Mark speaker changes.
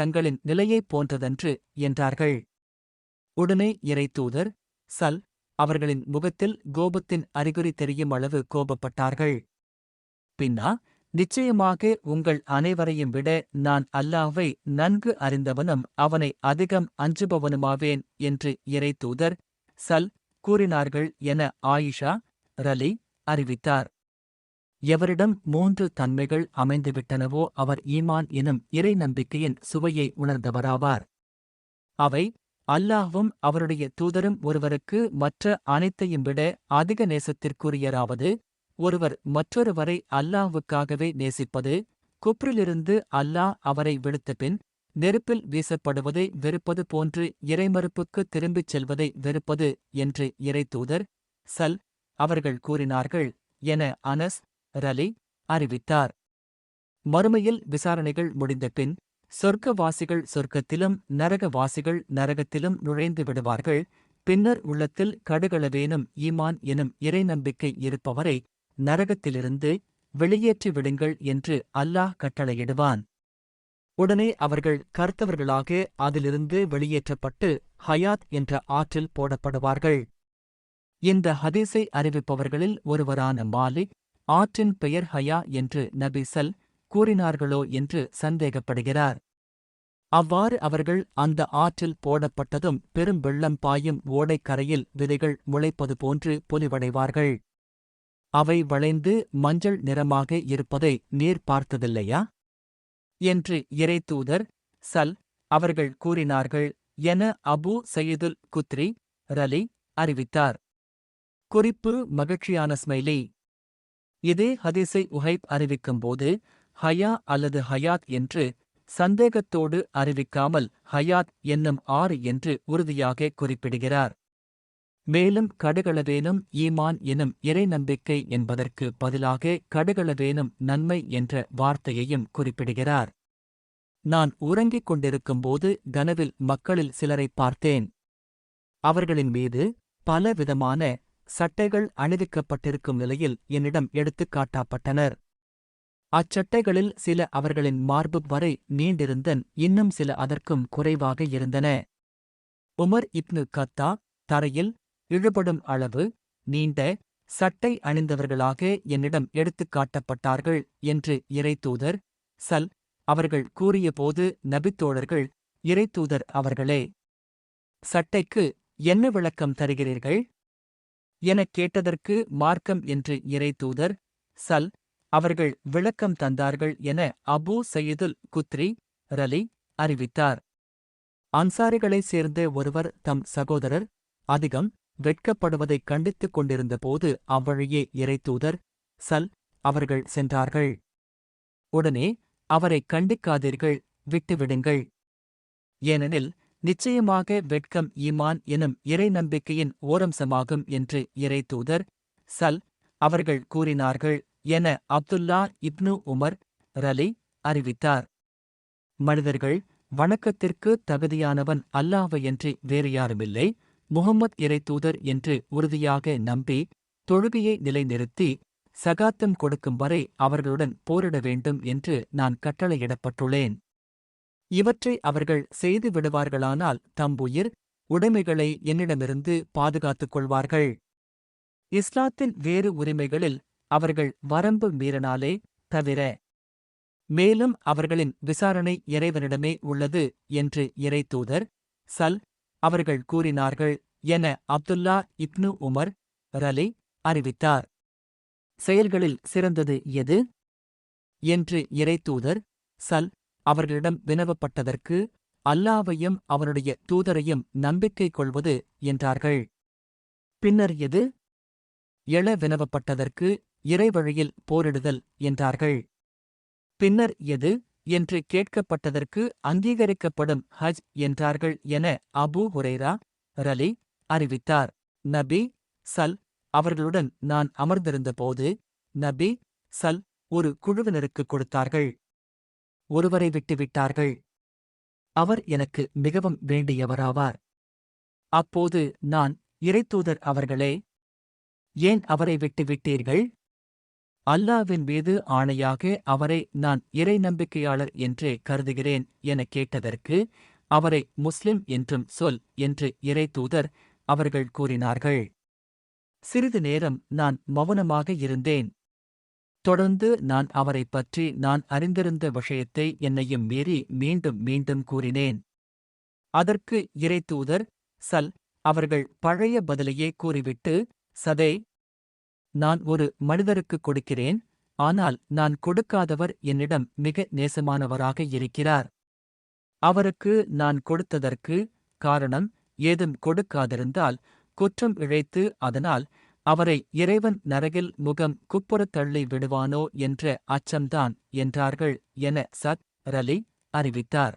Speaker 1: தங்களின் நிலையைப் போன்றதன்று என்றார்கள். உடனே இறைத்தூதர் சல் அவர்களின் முகத்தில் கோபத்தின் அறிகுறி தெரியும் அளவு கோபப்பட்டார்கள். பின்னா நிச்சயமாக உங்கள் அனைவரையும் விட நான் அல்லாவை நன்கு அறிந்தவனும் அவனை அதிகம் அஞ்சுபவனுமாவேன் என்று இறைத்தூதர் சல் கூறினார்கள் என ஆயிஷா ரலி அறிவித்தார். எவரிடம் மூன்று தன்மைகள் அமைந்துவிட்டனவோ அவர் ஈமான் எனும் இறை நம்பிக்கையின் சுவையை உணர்ந்தவராவார். அவை அல்லாஹ்வும் அவருடைய தூதரும் ஒருவருக்கு மற்ற அனைத்தையும் விட அதிக நேசத்திற்குரியராவது ஒருவர் மற்றொருவரை அல்லாஹ்வுக்காகவே நேசிப்பது குப்ரிலிருந்து அல்லாஹ் அவரை விடுத்தபின் நெருப்பில் வீசப்படுவதை வெறுப்பது போன்று இறைமறுப்புக்கு திரும்பிச் செல்வதை வெறுப்பது என்று இறை தூதர் சல் அவர்கள் கூறினார்கள். என அனஸ் ரலி அறிவித்தார். மறுமையில் விசாரணைகள் முடிந்தபின் சொர்க்கவாசிகள் சொர்க்கத்திலும் நரகவாசிகள் நரகத்திலும் நுழைந்து விடுவார்கள். பின்னர் உள்ளத்தில் கடுகளவேனும் ஈமான் எனும் இறை நம்பிக்கை இருப்பவரை நரகத்திலிருந்து வெளியேற்றி விடுங்கள் என்று அல்லாஹ் கட்டளையிடுவான். உடனே அவர்கள் கர்த்தவர்களாக அதிலிருந்து வெளியேற்றப்பட்டு ஹயாத் என்ற ஆற்றில் போடப்படுவார்கள். இந்த ஹதீஸை அறிவிப்பவர்களில் ஒருவரான மாலிக் ஆற்றின் பெயர் ஹயா என்று நபி சல் கூறினார்களோ என்று சந்தேகப்படுகிறார். அவ்வாறு அவர்கள் அந்த ஆற்றில் போடப்பட்டதும் பெரும் வெள்ளம் பாயும் ஓடைக்கரையில் விதைகள் முளைப்பது போன்று பொலிவடைவார்கள். அவை வளைந்து மஞ்சள் நிறமாக இருப்பதை நீர் பார்த்ததில்லையா? என்று இறைத்தூதர் சல் அவர்கள் கூறினார்கள் என அபு சயீதுல் குத்ரி ரலி அறிவித்தார். குறிப்பு மகிழ்ச்சியான ஸ்மைலி. இதே ஹதீஸை உஹைப் அறிவிக்கும்போது ஹயா அல்லது ஹயாத் என்று சந்தேகத்தோடு அறிவிக்காமல் ஹயாத் என்னும் ஆறு என்று உறுதியாக குறிப்பிடுகிறார். மேலும் கடுகளவேனும் ஈமான் எனும் இறை நம்பிக்கை என்பதற்கு பதிலாக கடுகளவேனும் நன்மை என்ற வார்த்தையையும் குறிப்பிடுகிறார். நான் உறங்கிக் கொண்டிருக்கும்போது கனவில் மக்களில் சிலரை பார்த்தேன். அவர்களின் மீது பல விதமான சட்டைகள் அணிவிக்கப்பட்டிருக்கும் நிலையில் என்னிடம் எடுத்துக் காட்டப்பட்டனர் அச்சட்டைகளில் சில அவர்களின் மார்பு வரை நீண்டிருந்தன் இன்னும் சில அதற்கும் குறைவாக இருந்தன. உமர் இப்னு கத்தா தரையில் இழுபடும் அளவு நீண்ட சட்டை அணிந்தவர்களாக என்னிடம் எடுத்துக் காட்டப்பட்டார்கள் என்று இறைத்தூதர் சல் அவர்கள் கூறியபோது நபித்தோழர்கள் இறைத்தூதர் அவர்களே சட்டைக்கு என்ன விளக்கம் தருகிறீர்கள்? எனக் கேட்டதற்கு மார்க்கம் என்று இறைத்தூதர் சல். அவர்கள் விளக்கம் தந்தார்கள் என அபூ சயீதுல் குத்ரி ரலி அறிவித்தார். அன்சாரிகளைச் சேர்ந்த ஒருவர் தம் சகோதரர் அதிகம் வெட்கப்படுவதைக் கண்டித்துக் கொண்டிருந்தபோது அவ்வழியே இறைத்தூதர் சல். அவர்கள் சென்றார்கள். உடனே அவரைக் கண்டிக்காதீர்கள் விட்டுவிடுங்கள். ஏனெனில் நிச்சயமாக வெட்கம் ஈமான் எனும் இறை நம்பிக்கையின் ஓரம்சமாகும் என்று இறைத்தூதர் சல் அவர்கள் கூறினார்கள் என அப்துல்லா இப்னு உமர் ரலி அறிவித்தார். மனிதர்கள் வணக்கத்திற்கு தகுதியானவன் அல்லாவையன்றி வேறு யாருமில்லை. முகம்மத் தூதர் என்று உறுதியாக நம்பி தொழுகையை நிலைநிறுத்தி சகாத்தம் கொடுக்கும் வரை அவர்களுடன் போரிட வேண்டும் என்று நான் கட்டளையிடப்பட்டுள்ளேன். இவற்றை அவர்கள் செய்து விடுவார்களானால் தம்புயிர் உடைமைகளை என்னிடமிருந்து பாதுகாத்துக் கொள்வார்கள். இஸ்லாத்தின் வேறு உரிமைகளில் அவர்கள் வரம்பு மீறினாலே தவிர மேலும் அவர்களின் விசாரணை இறைவனிடமே உள்ளது என்று இறைத்தூதர் சல். அவர்கள் கூறினார்கள் என அப்துல்லா இப்னு உமர் ரலி அறிவித்தார். செயல்களில் சிறந்தது எது? என்று இறைத்தூதர் சல். அவர்களிடம் வினவப்பட்டதற்கு அல்லாவையும் அவனுடைய தூதரையும் நம்பிக்கை கொள்வது என்றார்கள். பின்னர் எது? எழ வினவப்பட்டதற்கு இறைவழியில் போரிடுதல் என்றார்கள். பின்னர் எது? என்று கேட்கப்பட்டதற்கு அங்கீகரிக்கப்படும் ஹஜ் என்றார்கள் என அபூ ஹுரைரா ரலி அறிவித்தார். நபி சல் அவர்களுடன் நான் அமர்ந்திருந்தபோது நபி சல் ஒரு குழுவினருக்கு கொடுத்தார்கள். ஒருவரை விட்டுவிட்டார்கள். அவர் எனக்கு மிகவும் வேண்டியவராவார். அப்போது நான் இறைத்தூதர் அவர்களே ஏன் அவரை விட்டு விட்டீர்கள் அல்லாவின் மீது ஆணையாக அவரை நான் இறை நம்பிக்கையாளர் என்றே கருதுகிறேன் எனக் கேட்டதற்கு அவரை முஸ்லிம் என்றும் சொல் என்று இறை தூதர் அவர்கள் கூறினார்கள். சிறிது நேரம் நான் மௌனமாக இருந்தேன். தொடர்ந்து நான் அவரைப் பற்றி நான் அறிந்திருந்த விஷயத்தை என்னையும் மீறி மீண்டும் மீண்டும் கூறினேன். அதற்கு இறைத்தூதர் சல் அவர்கள் பழைய பதிலையே கூறிவிட்டு சதே நான் ஒரு மனிதருக்குக் கொடுக்கிறேன் ஆனால் நான் கொடுக்காதவர் என்னிடம் மிக நேசமானவராக இருக்கிறார். அவருக்கு நான் கொடுத்ததற்கு காரணம் ஏதும் கொடுக்காதிருந்தால் குற்றம் இழைத்து அதனால் அவரை இறைவன் நரகில் முகம் குப்புறத் தள்ளி விடுவானோ என்ற அச்சம்தான் என்றார்கள் என சத் ரலி அறிவித்தார்.